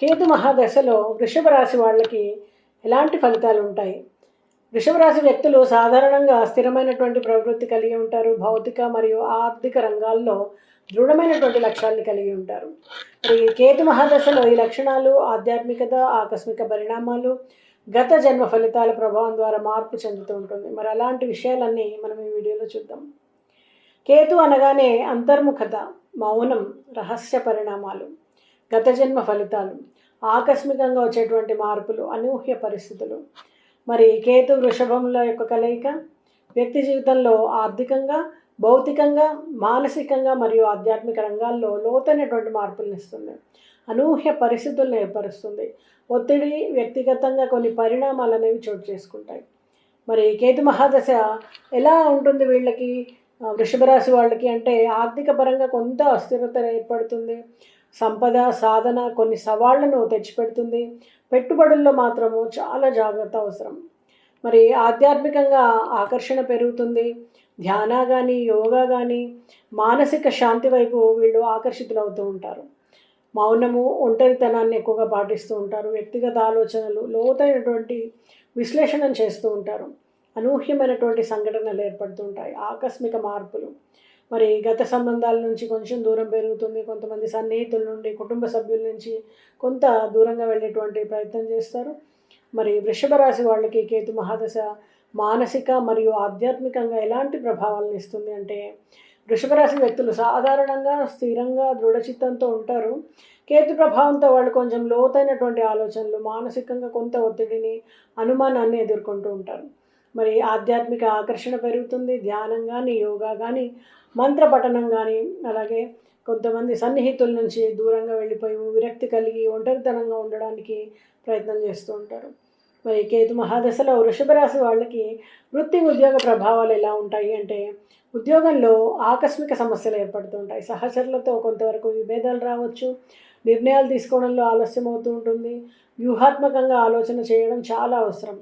కేతు మహాదశలో వృషభ రాశి వాళ్ళకి ఎలాంటి ఫలితాలు ఉంటాయి? వృషభ రాశి వ్యక్తులు సాధారణంగా స్థిరమైనటువంటి ప్రవృత్తి కలిగి ఉంటారు. భౌతిక మరియు ఆర్థిక రంగాల్లో దృఢమైనటువంటి లక్ష్యాన్ని కలిగి ఉంటారు. మరి కేతు మహాదశలో ఈ లక్షణాలు ఆధ్యాత్మికత ఆకస్మిక పరిణామాలు గత జన్మ ఫలితాల ప్రభావం ద్వారా మార్పు చెందుతూ ఉంటుంది. మరి అలాంటి విషయాలన్నీ మనం ఈ వీడియోలో చూద్దాం. కేతు అనగానే అంతర్ముఖత మౌనం రహస్య పరిణామాలు. గత జన్మ ఫలితాలు ఆకస్మికంగా వచ్చేటువంటి మార్పులు అనూహ్య పరిస్థితులు. మరి కేతు వృషభంలో యొక్క కలయిక వ్యక్తి జీవితంలో ఆర్థికంగా భౌతికంగా మానసికంగా మరియు ఆధ్యాత్మిక రంగాల్లో లోతైనటువంటి మార్పులను ఇస్తుంది. అనూహ్య పరిస్థితులను ఏర్పరుస్తుంది. ఒత్తిడి వ్యక్తిగతంగా కొన్ని పరిణామాలు అనేవి చోటు చేసుకుంటాయి. మరి కేతు మహాదశ ఎలా ఉంటుంది వీళ్ళకి? ఆ, వృషభ రాశి వాళ్ళకి అంటే ఆర్థిక పరంగా కొంత అస్థిరత ఏర్పడుతుంది. సంపద సాధన కొన్ని సవాళ్ళను తెచ్చిపెడుతుంది. పెట్టుబడుల్లో మాత్రము చాలా జాగ్రత్త అవసరం. మరి ఆధ్యాత్మికంగా ఆకర్షణ పెరుగుతుంది. ధ్యాన కానీ యోగా కానీ మానసిక శాంతి వైపు వీళ్ళు ఆకర్షితులవుతూ ఉంటారు. మౌనము ఒంటరితనాన్ని ఎక్కువగా పాటిస్తూ ఉంటారు. వ్యక్తిగత ఆలోచనలు లోతైనటువంటి విశ్లేషణను చేస్తూ ఉంటారు. అనూహ్యమైనటువంటి సంఘటనలు ఏర్పడుతూ ఉంటాయి. ఆకస్మిక మార్పులు. మరి గత సంబంధాల నుంచి కొంచెం దూరం పెరుగుతుంది. కొంతమంది సన్నిహితుల నుండి కుటుంబ సభ్యుల నుంచి కొంత దూరంగా వెళ్ళేటువంటి ప్రయత్నం చేస్తారు. మరి వృషభ రాశి వాళ్ళకి కేతు మహాదశ మానసిక మరియు ఆధ్యాత్మికంగా ఎలాంటి ప్రభావాలను ఇస్తుంది అంటే వృషభ రాశి వ్యక్తులు సాధారణంగా స్థిరంగా దృఢచిత్తంతో ఉంటారు. కేతు ప్రభావంతో వాళ్ళు కొంచెం లోతైనటువంటి ఆలోచనలు మానసికంగా కొంత ఒత్తిడిని అనుమానాన్ని ఎదుర్కొంటూ ఉంటారు. మరి ఆధ్యాత్మిక ఆకర్షణ పెరుగుతుంది ధ్యానం కానీ యోగా కానీ మంత్రపఠనం కానీ అలాగే కొంతమంది సన్నిహితుల నుంచి దూరంగా వెళ్ళిపోయి విరక్తి కలిగి ఒంటరితనంగా ఉండడానికి ప్రయత్నం చేస్తూ ఉంటారు. మరి కేతు మహాదశలో వృషభ రాశి వాళ్ళకి వృత్తి ఉద్యోగ ప్రభావాలు ఎలా ఉంటాయి అంటే ఉద్యోగంలో ఆకస్మిక సమస్యలు ఏర్పడుతూ ఉంటాయి. సహచరులతో కొంతవరకు విభేదాలు రావచ్చు నిర్ణయాలు తీసుకోవడంలో ఆలస్యం అవుతూ ఉంటుంది వ్యూహాత్మకంగా ఆలోచన చేయడం చాలా అవసరం.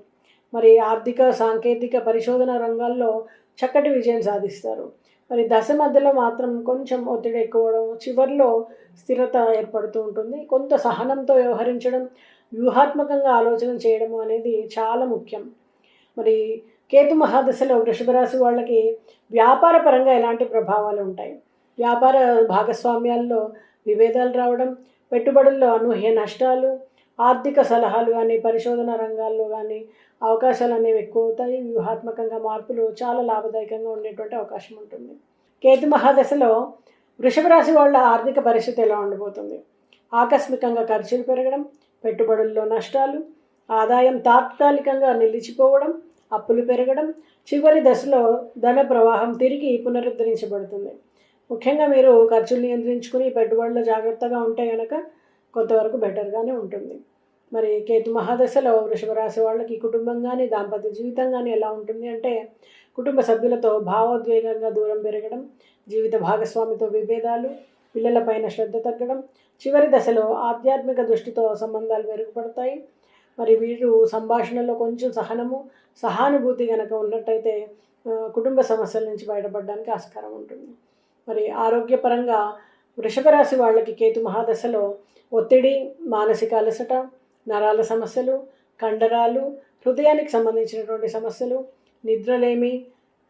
మరి ఆర్థిక సాంకేతిక పరిశోధన రంగాల్లో చక్కటి విజయం సాధిస్తారు. మరి దశ మధ్యలో మాత్రం కొంచెం ఒత్తిడి ఎక్కువడం చివరిలో స్థిరత ఏర్పడుతూ ఉంటుంది. కొంత సహనంతో వ్యవహరించడం వ్యూహాత్మకంగా ఆలోచన చేయడం అనేది చాలా ముఖ్యం. మరి కేతు మహాదశలో వృషభ రాశి వాళ్ళకి వ్యాపార పరంగా ఎలాంటి ప్రభావాలు ఉంటాయి? వ్యాపార భాగస్వామ్యాల్లో విభేదాలు రావడం పెట్టుబడుల్లో అనూహ్య నష్టాలు ఆర్థిక సలహాలు కానీ పరిశోధన రంగాల్లో కానీ అవకాశాలు అనేవి ఎక్కువ అవుతాయి వ్యూహాత్మకంగా మార్పులు చాలా లాభదాయకంగా ఉండేటువంటి అవకాశం ఉంటుంది. కేతు మహాదశలో వృషభ రాశి వాళ్ళ ఆర్థిక పరిస్థితి ఎలా ఉండబోతుంది? ఆకస్మికంగా ఖర్చులు పెరగడం పెట్టుబడుల్లో నష్టాలు ఆదాయం తాత్కాలికంగా నిలిచిపోవడం అప్పులు పెరగడం చివరి దశలో ధన ప్రవాహం తిరిగి పునరుద్ధరించబడుతుంది. ముఖ్యంగా మీరు ఖర్చులు నియంత్రించుకుని పెట్టుబడులు జాగ్రత్తగా ఉంటే కనుక కొంతవరకు బెటర్గానే ఉంటుంది. మరి కేతు మహాదశలో వృషభ రాశి వాళ్ళకి కుటుంబం కానీ దాంపత్య జీవితం కానీ ఎలా ఉంటుంది అంటే కుటుంబ సభ్యులతో భావోద్వేగంగా దూరం పెరగడం జీవిత భాగస్వామితో విభేదాలు పిల్లలపైన శ్రద్ధ తగ్గడం చివరి దశలో ఆధ్యాత్మిక దృష్టితో సంబంధాలు మెరుగుపడతాయి. మరి వీరు సంభాషణలో కొంచెం సహనము సహానుభూతి కనుక ఉన్నట్టయితే కుటుంబ సమస్యల నుంచి బయటపడడానికి ఆస్కారం ఉంటుంది. మరి ఆరోగ్యపరంగా వృషభ రాశి వాళ్ళకి కేతు మహాదశలో ఒత్తిడి మానసిక అలసట నరాల సమస్యలు కండరాలు హృదయానికి సంబంధించినటువంటి సమస్యలు నిద్రలేమి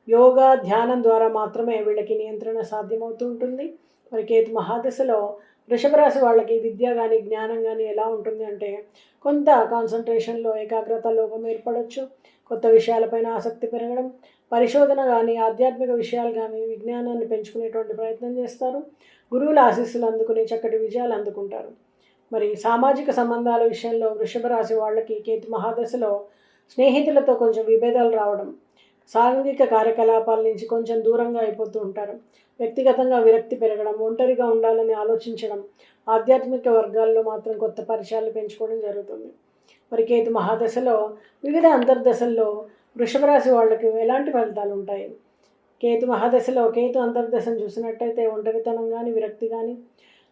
యోగా ధ్యానం ద్వారా మాత్రమే వీళ్ళకి నియంత్రణ సాధ్యమవుతూ ఉంటుంది. మరి కేతు మహాదశలో వృషభ రాశి వాళ్ళకి విద్య కానీ జ్ఞానం కానీ ఎలా ఉంటుంది అంటే కొంత కాన్సన్ట్రేషన్లో ఏకాగ్రత లోపం ఏర్పడవచ్చు కొత్త విషయాలపైన ఆసక్తి పెరగడం పరిశోధన కానీ ఆధ్యాత్మిక విషయాలు కానీ విజ్ఞానాన్ని పెంచుకునేటువంటి ప్రయత్నం చేస్తారు. గురువుల ఆశీస్సులు అందుకుని చక్కటి విజయాలు అందుకుంటారు. మరి సామాజిక సంబంధాల విషయంలో వృషభ రాశి వాళ్ళకి కేతు మహాదశలో స్నేహితులతో కొంచెం విభేదాలు రావడం సాంఘిక కార్యకలాపాల నుంచి కొంచెం దూరంగా అయిపోతూ ఉంటారు. వ్యక్తిగతంగా విరక్తి పెరగడం ఒంటరిగా ఉండాలని ఆలోచించడం ఆధ్యాత్మిక వర్గాల్లో మాత్రం కొత్త పరిచయాలు పెంచుకోవడం జరుగుతుంది. మరి కేతు మహాదశలో వివిధ అంతర్దశల్లో వృషభ రాశి వాళ్ళకి ఎలాంటి ఫలితాలు ఉంటాయి? కేతు మహాదశలో కేతు అంతర్దశను చూసినట్టయితే ఒంటరితనం కానీ విరక్తి కానీ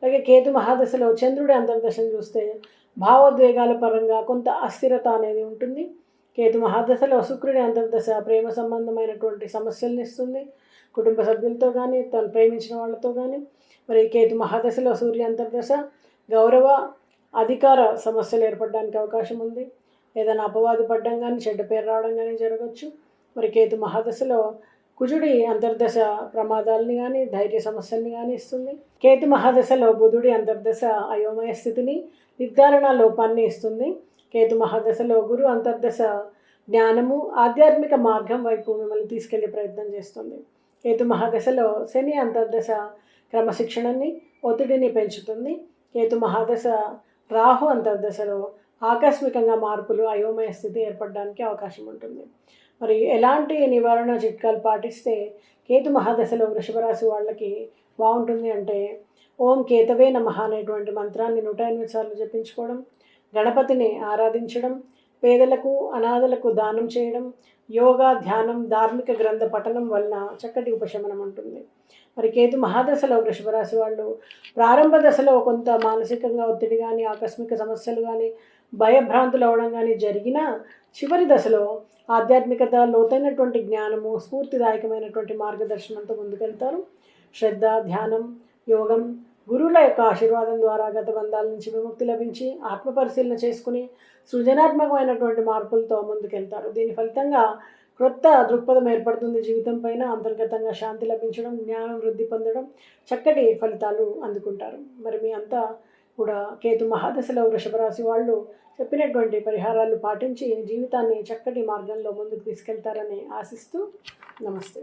అలాగే కేతు మహాదశలో చంద్రుడి అంతర్దశను చూస్తే భావోద్వేగాల పరంగా కొంత అస్థిరత అనేది ఉంటుంది. కేతు మహాదశలో శుక్రుడి అంతర్దశ ప్రేమ సంబంధమైనటువంటి సమస్యలను ఇస్తుంది. కుటుంబ సభ్యులతో కానీ తను ప్రేమించిన వాళ్ళతో కానీ మరి కేతు మహాదశలో సూర్య అంతర్దశ గౌరవ అధికార సమస్యలు ఏర్పడడానికి అవకాశం ఉంది. ఏదైనా అపవాది పడ్డం కానీ చెడ్డ పేరు రావడం కానీ జరగవచ్చు మరి కేతు మహాదశలో కుజుడి అంతర్దశ ప్రమాదాలని కానీ ధైర్య సమస్యల్ని కానీ ఇస్తుంది. కేతు మహాదశలో బుధుడి అంతర్దశ అయోమయ స్థితిని నిర్ధారణ లోపాన్ని ఇస్తుంది. కేతు మహాదశలో గురు అంతర్దశ జ్ఞానము ఆధ్యాత్మిక మార్గం వైపు మిమ్మల్ని తీసుకెళ్ళే ప్రయత్నం చేస్తుంది. కేతు మహాదశలో శని అంతర్దశ క్రమశిక్షణని ఒత్తిడిని పెంచుతుంది. కేతు మహాదశ రాహు అంతర్దశలో ఆకస్మికంగా మార్పులు అయోమయ స్థితి ఏర్పడడానికి అవకాశం ఉంటుంది. మరి ఎలాంటి నివారణ చిట్కాలు పాటిస్తే కేతు మహాదశలో వృషభరాశి వాళ్ళకి బాగుంటుంది అంటే ఓం కేతవే నమ అనేటువంటి మంత్రాన్ని నూట ఎనిమిది సార్లు జపించుకోవడం గణపతిని ఆరాధించడం పేదలకు అనాథలకు దానం చేయడం యోగా ధ్యానం ధార్మిక గ్రంథ పఠనం వలన చక్కటి ఉపశమనం ఉంటుంది. మరి కేతు మహాదశలో వృషభరాశి వాళ్ళు ప్రారంభ దశలో కొంత మానసికంగా ఒత్తిడి కానీ ఆకస్మిక సమస్యలు కానీ భయభ్రాంతులు అవడం కానీ జరిగినా చివరి దశలో ఆధ్యాత్మికత లోతైనటువంటి జ్ఞానము స్ఫూర్తిదాయకమైనటువంటి మార్గదర్శనంతో ముందుకెళ్తారు. శ్రద్ధ ధ్యానం యోగం గురువుల యొక్క ఆశీర్వాదం ద్వారా గత బంధాల నుంచి విముక్తి లభించి ఆత్మపరిశీలన చేసుకుని సృజనాత్మకమైనటువంటి మార్పులతో ముందుకెళ్తారు. దీని ఫలితంగా క్రొత్త దృక్పథం ఏర్పడుతుంది. జీవితం పైన అంతర్గతంగా శాంతి లభించడం జ్ఞానం వృద్ధి పొందడం చక్కటి ఫలితాలు అందుకుంటారు. మరి మీ అంతా కూడా కేతు మహాదశలో వృషభరాశి వాళ్ళు చెప్పినటువంటి పరిహారాలు పాటించి జీవితాన్ని చక్కటి మార్గంలో ముందుకు తీసుకెళ్తారని ఆశిస్తూ నమస్తే.